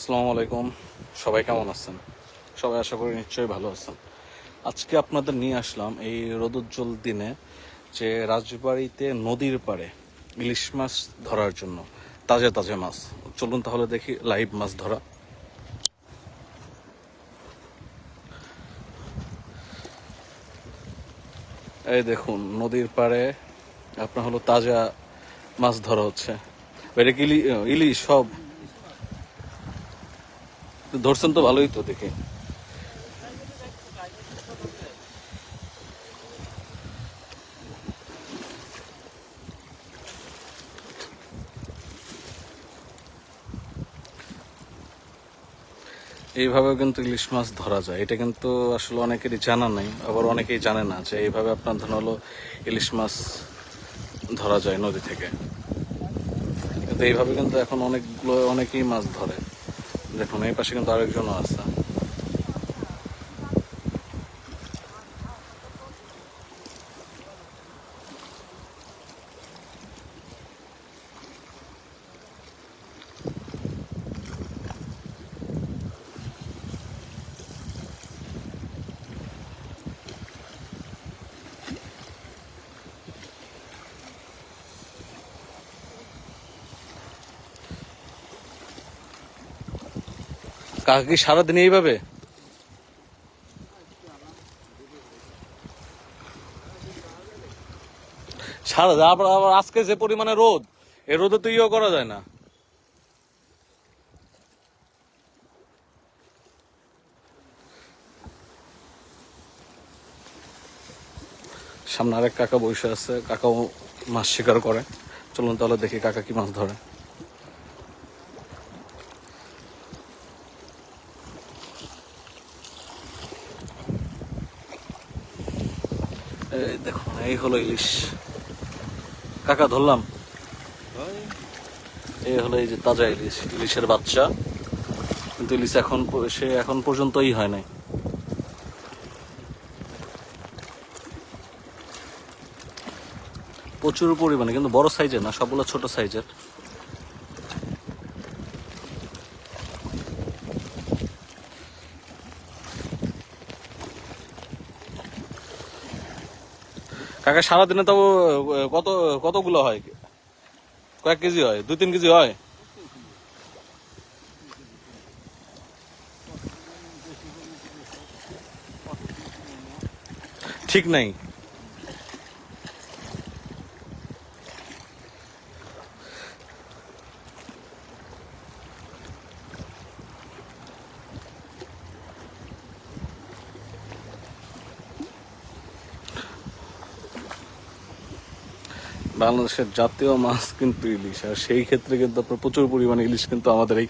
আসসালামু আলাইকুম। সবাই কেমন আছেন? সবাই আশা করি নিশ্চয়ই ভালো আছেন। আজকে আপনাদের নিয়ে আসলাম এই রোদোজ্জ্বল দিনে যে রাজবাড়িতে নদীর পাড়ে ইলিশ মাছ ধরার জন্য তাজা তাজা মাছ। চলুন তাহলে দেখি লাইভ মাছ ধরা। এই দেখুন, নদীর পাড়ে আপনার হলো তাজা মাছ ধরা হচ্ছে। ইলি- ইলিশ? সব ধরছেন তো ভালোই তো দেখে। এইভাবেও কিন্তু ইলিশ মাছ ধরা যায়। এটা কিন্তু আসলে অনেকেরই জানা নাই, আবার অনেকেই জানে না যে এইভাবে আপনার ধরুন হলো ইলিশ মাছ ধরা যায় নদী থেকে। কিন্তু এইভাবে কিন্তু এখন অনেকগুলো, অনেকেই মাছ ধরে। দেখুন এই পাশে কিন্তু আরেকজনও আছে কাকা কি সারাদিন এইভাবে? সারা আবার আবার আজকে যে পরিমাণে রোদ এ রোদে তো ইয়ে করা যায় না। সামনে আরেক কাকা বসে আছে, কাকাও মাছ শিকার করে। চলুন তাহলে দেখি কাকা কি মাছ ধরে। এই দেখুন এই হলো ইলিশ। কাকা, ধরলাম। এই হলো এই যে তাজা ইলিশ, ইলিশের বাচ্চা। কিন্তু ইলিশ এখন সে এখন পর্যন্তই হয় নাই। প্রচুর পরিমাণে, কিন্তু বড় সাইজের না, সবগুলো ছোট সাইজের। কাকা, সারাদিনে তো কত, কতগুলো হয়? কয়েক কেজি হয়? দুই তিন কেজি হয়? ঠিক নাই। বাংলাদেশের জাতীয় মাছ কিন্তু ইলিশ, আর সেই ক্ষেত্রে কিন্তু আপনার প্রচুর পরিমাণে ইলিশ কিন্তু আমাদের এই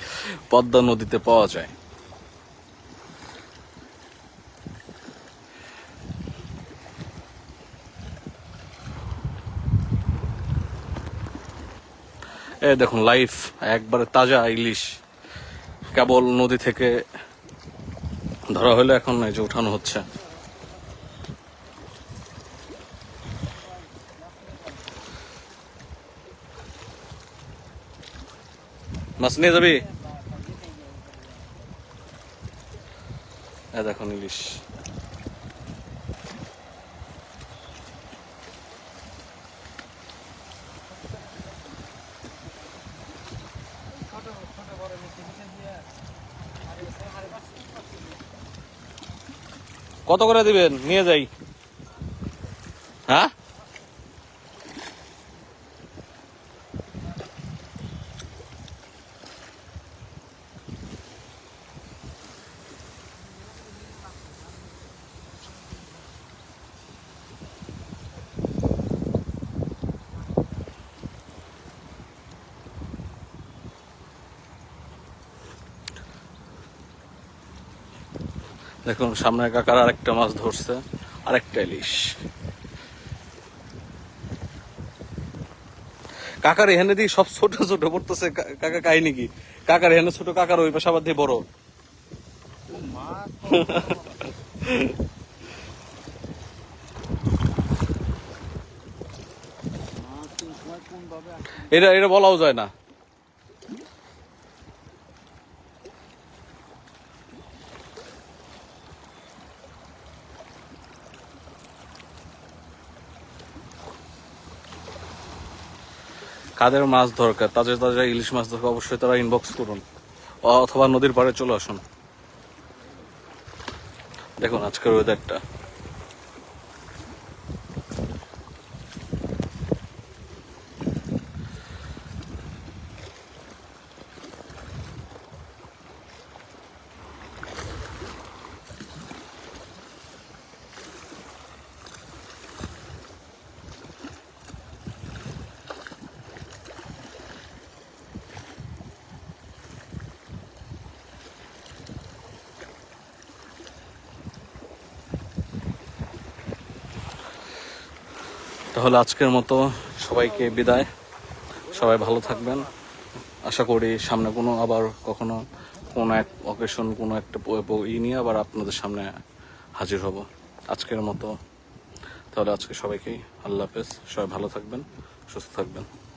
পদ্মা নদীতে পাওয়া যায়। এই দেখুন, লাইফ, একবারে তাজা ইলিশ। কেবল নদী থেকে ধরা হলে এখন, এই যে উঠানো হচ্ছে। মাছ নিয়ে যাবি? দেখুন ইলিশ। কত করে দিবেন? নিয়ে যাই। হ্যাঁ? দেখুন সামনে কাকার আরেকটা মাছ ধরছে, আরেকটা ইলিশ। কাকার এখানে দিয়ে সব ছোট ছোট পড়তেছে কাকা কাহিনী কি? কাকার এখানে ছোট কাকার ওই পাশে দিয়ে বড়। এটা এটা বলাও যায় না। কাদের মাছ দরকার? তাজা তাজা ইলিশ মাছ দরকার, অবশ্যই তারা ইনবক্স করুন। অথবা নদীর পাড়ে চলে আসুন। দেখুন আজকের ওয়েদারটা তাহলে আজকের মতো সবাইকে বিদায়। সবাই ভালো থাকবেন। আশা করি সামনে কোনো আবার কখনো কোনো এক অকেশন কোনো একটা ই নিয়ে আবার আপনাদের সামনে হাজির হব। আজকের মতো। তাহলে আজকে সবাইকেই আল্লাহ হাফেজ। সবাই ভালো থাকবেন, সুস্থ থাকবেন।